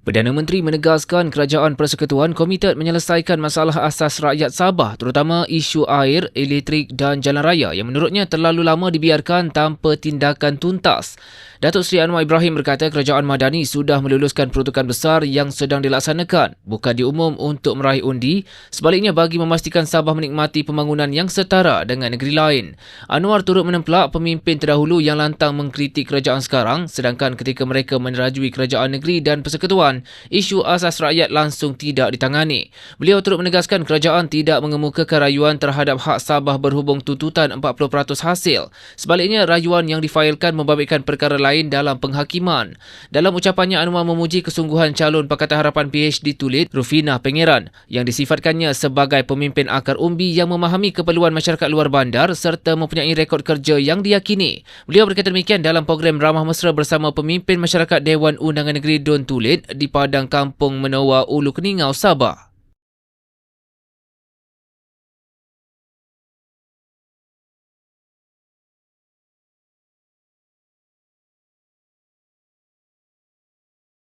Perdana Menteri menegaskan kerajaan persekutuan komited menyelesaikan masalah asas rakyat Sabah terutama isu air, elektrik dan jalan raya yang menurutnya terlalu lama dibiarkan tanpa tindakan tuntas. Datuk Seri Anwar Ibrahim berkata kerajaan Madani sudah meluluskan peruntukan besar yang sedang dilaksanakan bukan diumum untuk meraih undi sebaliknya bagi memastikan Sabah menikmati pembangunan yang setara dengan negeri lain. Anwar turut menemplak pemimpin terdahulu yang lantang mengkritik kerajaan sekarang sedangkan ketika mereka menerajui kerajaan negeri dan persekutuan Taliban, isu asas rakyat langsung tidak ditangani. Beliau turut menegaskan kerajaan tidak mengemukakan rayuan terhadap hak Sabah berhubung tuntutan 40% hasil. Sebaliknya, rayuan yang difailkan membabitkan perkara lain dalam penghakiman. Dalam ucapannya, Anwar memuji kesungguhan calon Pakatan Harapan PhD Tulit, Rufina Pengeran, yang disifatkannya sebagai pemimpin akar umbi yang memahami keperluan masyarakat luar bandar serta mempunyai rekod kerja yang diyakini. Beliau berkata demikian dalam program Ramah Mesra bersama pemimpin masyarakat Dewan Undangan Negeri Don Tulit di Padang Kampung Menowa, Ulu Keningau, Sabah.